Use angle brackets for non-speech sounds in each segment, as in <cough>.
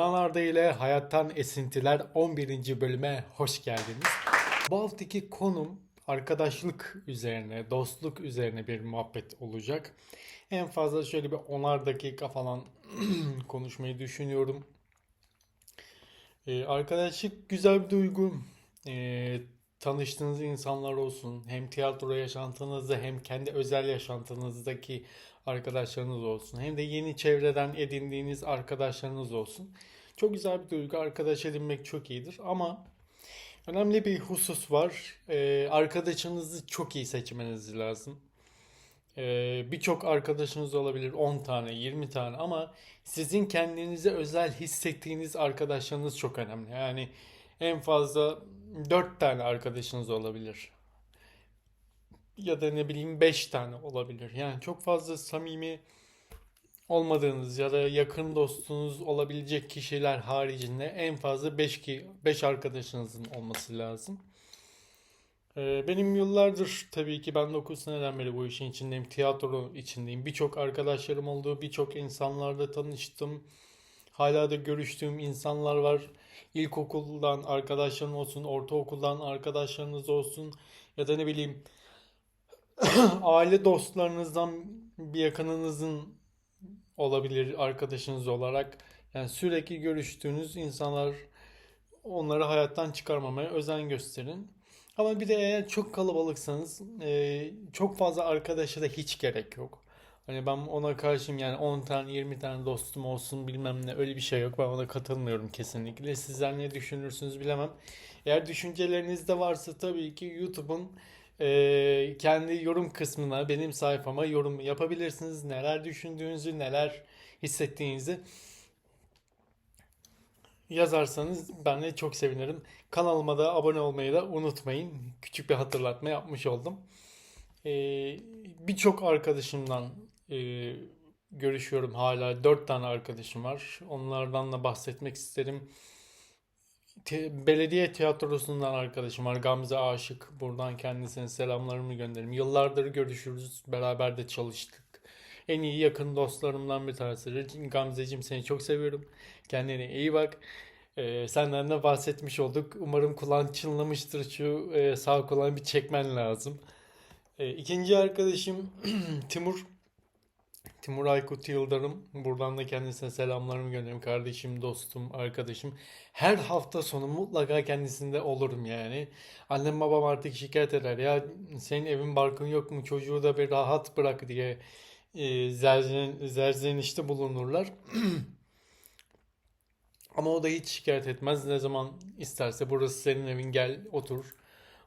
Kenan Arda ile Hayattan Esintiler 11. bölüme hoş geldiniz. Bu haftaki konum arkadaşlık üzerine, dostluk üzerine bir muhabbet olacak. En fazla şöyle bir 10'ar dakika falan <clears throat> konuşmayı düşünüyorum. Ee, arkadaşlık güzel bir duygu. Ee, tanıştığınız insanlar olsun. Hem tiyatro yaşantınızda hem kendi özel yaşantınızdaki arkadaşlarınız olsun. Hem de yeni çevreden edindiğiniz arkadaşlarınız olsun. Çok güzel bir duygu. Arkadaş edinmek çok iyidir. Ama önemli bir husus var. Ee, arkadaşınızı çok iyi seçmeniz lazım. Ee, birçok arkadaşınız olabilir 10 tane 20 tane ama sizin kendinize özel hissettiğiniz arkadaşlarınız çok önemli. Yani en fazla 4 tane arkadaşınız olabilir. Ya da ne bileyim 5 tane olabilir. Yani çok fazla samimi olmadığınız ya da yakın dostunuz olabilecek kişiler haricinde en fazla 5 ki 5 arkadaşınızın olması lazım. Ee, Benim yıllardır tabii ki ben 9 seneden beri bu işin içindeyim, tiyatro içindeyim. Birçok arkadaşlarım oldu, birçok insanlarla tanıştım. Hala da görüştüğüm insanlar var. İlkokuldan arkadaşlarım olsun, ortaokuldan arkadaşlarınız olsun ya da ne bileyim <clears throat> aile dostlarınızdan bir yakınınızın olabilir arkadaşınız olarak. Yani sürekli görüştüğünüz insanlar onları hayattan çıkarmamaya özen gösterin. Ama bir de eğer çok kalabalıksanız çok fazla arkadaşa da hiç gerek yok. Hani ben ona karşıyım yani 10 tane 20 tane dostum olsun bilmem ne öyle bir şey yok. Ben ona katılmıyorum kesinlikle. Sizler ne düşünürsünüz bilemem. Eğer düşünceleriniz de varsa tabii ki YouTube'un e, kendi yorum kısmına benim sayfama yorum yapabilirsiniz. Neler düşündüğünüzü, neler hissettiğinizi yazarsanız ben de çok sevinirim. Kanalıma da abone olmayı da unutmayın. Küçük bir hatırlatma yapmış oldum. Ee, birçok arkadaşımdan e, görüşüyorum hala. Dört tane arkadaşım var. Onlardan da bahsetmek isterim. Te- belediye tiyatrosundan arkadaşım var. Gamze Aşık. Buradan kendisine selamlarımı gönderirim. Yıllardır görüşürüz. Beraber de çalıştık. En iyi yakın dostlarımdan bir tanesidir. Gamzeciğim seni çok seviyorum. Kendine iyi bak. Ee, senden de bahsetmiş olduk. Umarım kulağın çınlamıştır. Şu e, sağ kulağını bir çekmen lazım. Ee, ikinci arkadaşım <clears throat> Timur. Timur Aykut Yıldırım. Buradan da kendisine selamlarımı gönderiyorum. Kardeşim, dostum, arkadaşım. Her hafta sonu mutlaka kendisinde olurum yani. Annem babam artık şikayet eder. Ya senin evin barkın yok mu? Çocuğu da bir rahat bırak diye e, zerzen, zerzenişte bulunurlar. <clears throat> Ama o da hiç şikayet etmez. Ne zaman isterse burası senin evin gel otur.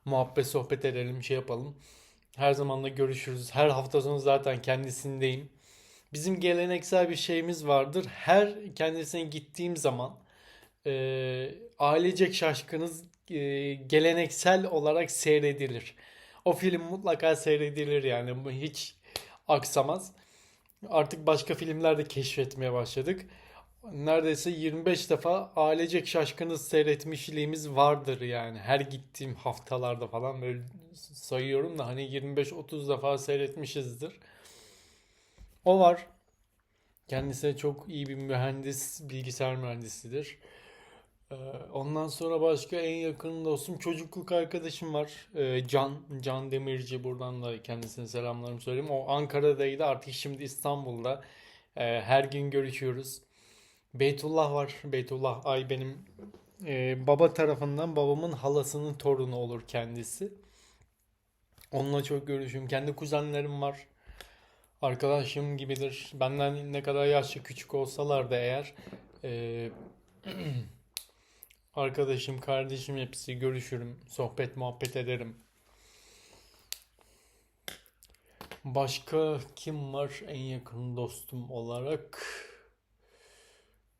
Muhabbet sohbet edelim şey yapalım. Her zaman da görüşürüz. Her hafta sonu zaten kendisindeyim. Bizim geleneksel bir şeyimiz vardır. Her kendisine gittiğim zaman e, ailecek şaşkınız e, geleneksel olarak seyredilir. O film mutlaka seyredilir yani Bu hiç aksamaz. Artık başka filmler de keşfetmeye başladık. Neredeyse 25 defa ailecek şaşkınız seyretmişliğimiz vardır yani. Her gittiğim haftalarda falan böyle sayıyorum da hani 25-30 defa seyretmişizdir. O var. Kendisi çok iyi bir mühendis, bilgisayar mühendisidir. Ee, Ondan sonra başka en yakın dostum çocukluk arkadaşım var. Ee, Can, Can Demirci buradan da kendisine selamlarımı söyleyeyim. O Ankara'daydı artık şimdi İstanbul'da. Ee, her gün görüşüyoruz. Beytullah var. Beytullah Ay benim e, baba tarafından babamın halasının torunu olur kendisi. Onunla çok görüşüyorum. Kendi kuzenlerim var. Arkadaşım gibidir. Benden ne kadar yaşça küçük olsalar da eğer e, <clears throat> arkadaşım, kardeşim hepsi görüşürüm. Sohbet, muhabbet ederim. Başka kim var en yakın dostum olarak?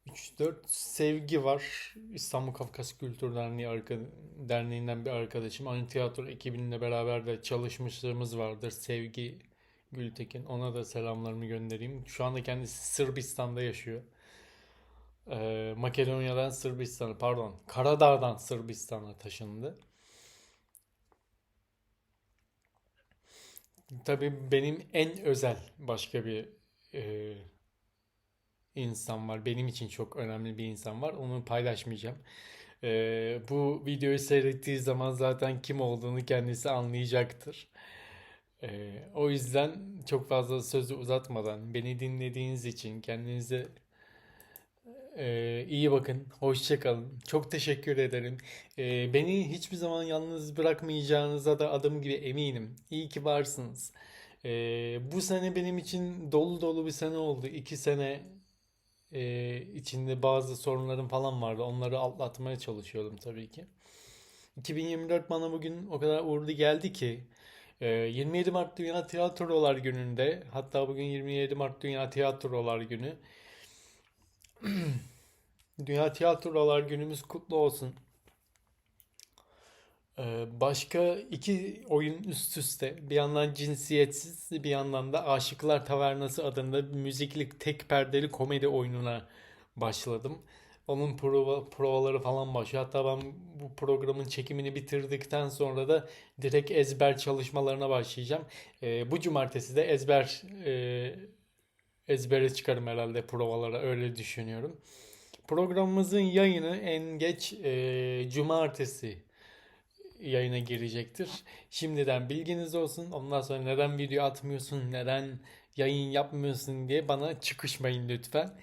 3-4 Sevgi var. İstanbul Kafkas Kültür Derneği arka, Derneği'nden bir arkadaşım. Aynı tiyatro ekibinle beraber de çalışmışlığımız vardır. Sevgi Gültekin. Ona da selamlarımı göndereyim. Şu anda kendisi Sırbistan'da yaşıyor. Ee, Makedonya'dan Sırbistan'a, pardon, Karadağ'dan Sırbistan'a taşındı. Tabii benim en özel başka bir e, insan var. Benim için çok önemli bir insan var. Onu paylaşmayacağım. Ee, bu videoyu seyrettiği zaman zaten kim olduğunu kendisi anlayacaktır. Ee, o yüzden çok fazla sözü uzatmadan beni dinlediğiniz için kendinize e, iyi bakın. Hoşça kalın. Çok teşekkür ederim. Ee, beni hiçbir zaman yalnız bırakmayacağınıza da adım gibi eminim. İyi ki varsınız. Ee, bu sene benim için dolu dolu bir sene oldu. İki sene e, içinde bazı sorunlarım falan vardı. Onları atlatmaya çalışıyordum tabii ki. 2024 bana bugün o kadar uğurlu geldi ki 27 Mart Dünya Tiyatrolar Günü'nde hatta bugün 27 Mart Dünya Tiyatrolar Günü <clears throat> Dünya Tiyatrolar Günümüz kutlu olsun. Ee, başka iki oyun üst üste bir yandan cinsiyetsiz bir yandan da Aşıklar Tavernası adında bir müziklik tek perdeli komedi oyununa başladım. Onun prova, provaları falan başlıyor. Hatta ben bu programın çekimini bitirdikten sonra da direkt ezber çalışmalarına başlayacağım. Ee, bu cumartesi de ezber e, ezbere çıkarım herhalde provalara öyle düşünüyorum. Programımızın yayını en geç e, cumartesi yayına girecektir. Şimdiden bilginiz olsun. Ondan sonra neden video atmıyorsun, neden yayın yapmıyorsun diye bana çıkışmayın lütfen.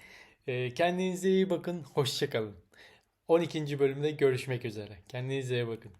Ee, kendinize iyi bakın. Hoşça kalın. 12. bölümde görüşmek üzere. Kendinize iyi bakın.